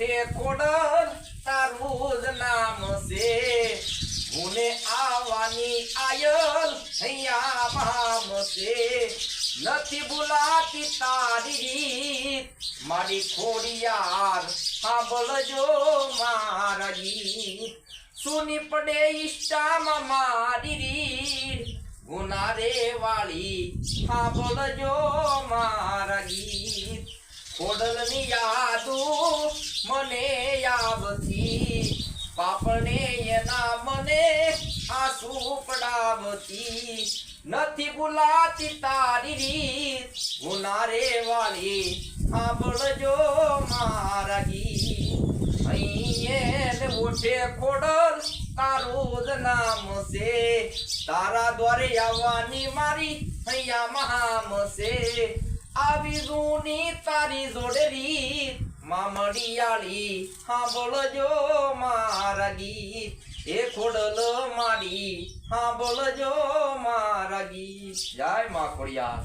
મોઠે coder તારું જ નામ છે. ગુને આવવાની આયલ અહીંયા મામ છે. નથી ભૂલાતી તારી રીત. મારી ખોડિયાર સાંભળજો મારા ગીત સુની પડે ઈષ્ટામાં મારી રીત. ગુનારે વાળી સાંભળજો મારા ગીત ખોડલની યાદુ મને આવતી. પાપણે એના મને આંસુ પડાવતી નથી ભૂલાતી તારી રીત ગુનારે વાળી સાંભળજો મારા ગીત અહીંયે મોઠે ખોડલ, તારું જ નામ છે. તારા દ્વારે આવવાની મારી અહીંયા મહામ છે. આવી જૂની તારી જોડરી મામડિયાળી સાંભળજો મારા ગીત. એ ખોડલ મારી સાંભળજો મારા ગીત. જય મા ખોડિયાર.